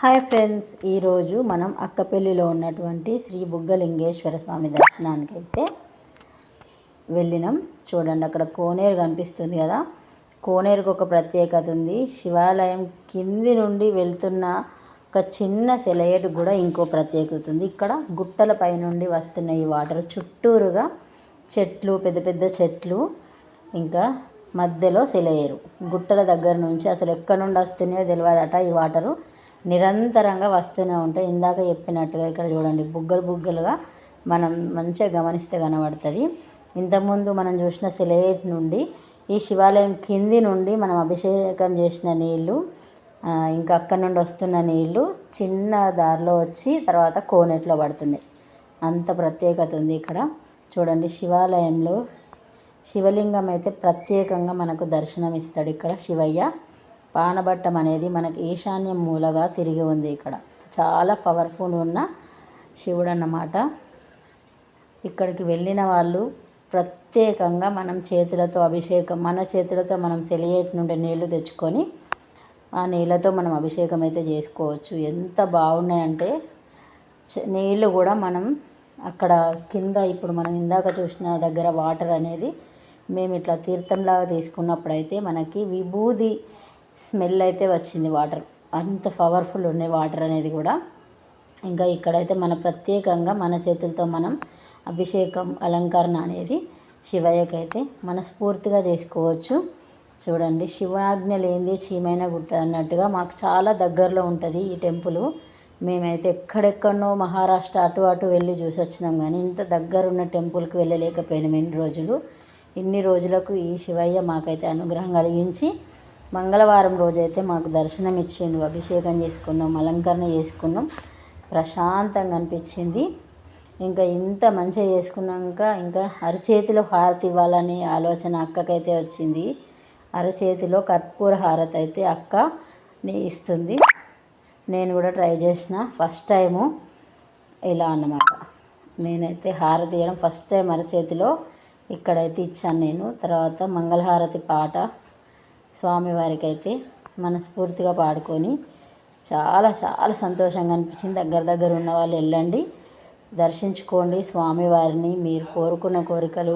Hi friends ఈరోజు మనం అక్కపల్లిలో ఉన్నటువంటి శ్రీ బుగ్గలింగేశ్వర స్వామి దర్శనానికి అయితే వెళ్ళినాం. చూడండి అక్కడ కోనేరు కనిపిస్తుంది కదా. కోనేరుకు ఒక ప్రత్యేకత ఉంది. శివాలయం కింది నుండి వెళ్తున్న ఒక చిన్న సెలయేటు కూడా ఇంకో ప్రత్యేకత ఉంది. ఇక్కడ గుట్టల పై నుండి వస్తున్న ఈ వాటర్ చుట్టూరుగా చెట్లు పెద్ద పెద్ద చెట్లు ఇంకా మధ్యలో సెలయేరు. గుట్టల దగ్గర నుంచి అసలు ఎక్కడి నుండి వస్తున్నాయో తెలియదట ఈ వాటరు. నిరంతరంగా వస్తూనే ఉంటాయి. ఇందాక చెప్పినట్టుగా ఇక్కడ చూడండి బుగ్గలు బుగ్గలుగా మనం మంచిగా గమనిస్తే కనబడుతుంది. ఇంతకుముందు మనం చూసిన సిలేట్ నుండి ఈ శివాలయం కింది నుండి మనం అభిషేకం చేసిన నీళ్ళు ఇంకా అక్కడి నుండి వస్తున్న నీళ్ళు చిన్న దారిలో వచ్చి తర్వాత కోనేట్లో పడుతుంది అంత ప్రత్యేకత ఉంది ఇక్కడ. చూడండి శివాలయంలో శివలింగం అయితే ప్రత్యేకంగా మనకు దర్శనం ఇస్తాడు ఇక్కడ శివయ్య. పానబట్టం అనేది మనకి ఈశాన్యం మూలగా తిరిగి ఉంది ఇక్కడ. చాలా పవర్ఫుల్ ఉన్న శివుడు అన్నమాట ఇక్కడికి వెళ్ళిన వాళ్ళు ప్రత్యేకంగా మనం చేతులతో అభిషేకం మన చేతులతో మనం సెలియేట్ నుండి నీళ్ళు తెచ్చుకొని ఆ నీళ్ళతో మనం అభిషేకం అయితే చేసుకోవచ్చు. ఎంత బాగున్నాయంటే నీళ్ళు కూడా మనం అక్కడ కింద ఇప్పుడు మనం ఇందాక చూసిన దగ్గర వాటర్ అనేది మేము ఇట్లా తీర్థంలాగా తీసుకున్నప్పుడైతే మనకి విభూది స్మెల్ అయితే వచ్చింది వాటర్. అంత పవర్ఫుల్ ఉన్నాయి వాటర్ అనేది కూడా. ఇంకా ఇక్కడైతే మన ప్రత్యేకంగా మన చేతులతో మనం అభిషేకం అలంకరణ అనేది శివయ్యకైతే మనస్ఫూర్తిగా చేసుకోవచ్చు. చూడండి శివాజ్ఞ లేనిది చీమైన గుట్ట అన్నట్టుగా మాకు చాలా దగ్గరలో ఉంటుంది ఈ టెంపుల్. మేమైతే ఎక్కడెక్కడనో మహారాష్ట్ర అటు అటు వెళ్ళి చూసి వచ్చినాం కానీ ఇంత దగ్గర ఉన్న టెంపుల్కి వెళ్ళలేకపోయినాం ఎన్ని రోజులు. ఇన్ని రోజులకు ఈ శివయ్య మాకైతే అనుగ్రహం కలిగించి మంగళవారం రోజైతే మాకు దర్శనం ఇచ్చిండు అభిషేకం చేసుకున్నాం అలంకరణ చేసుకున్నాం. ప్రశాంతంగా అనిపించింది. ఇంకా ఇంత మంచిగా చేసుకున్నాక ఇంకా అరచేతిలో హారతి ఇవ్వాలనే ఆలోచన అక్కకైతే వచ్చింది. అరచేతిలో కర్పూర హారతి అయితే అక్క ఇస్తుంది. నేను కూడా ట్రై చేసిన ఫస్ట్ టైము ఇలా అన్నమాట. నేనైతే హారతి ఇవ్వడం ఫస్ట్ టైం అరచేతిలో ఇక్కడైతే ఇచ్చాను నేను. తర్వాత మంగళహారతి పాట స్వామివారికి అయితే మనస్ఫూర్తిగా పాడుకొని చాలా చాలా సంతోషంగా అనిపించింది. దగ్గర దగ్గర ఉన్న వాళ్ళు వెళ్ళండి దర్శించుకోండి స్వామివారిని. మీరు కోరుకున్న కోరికలు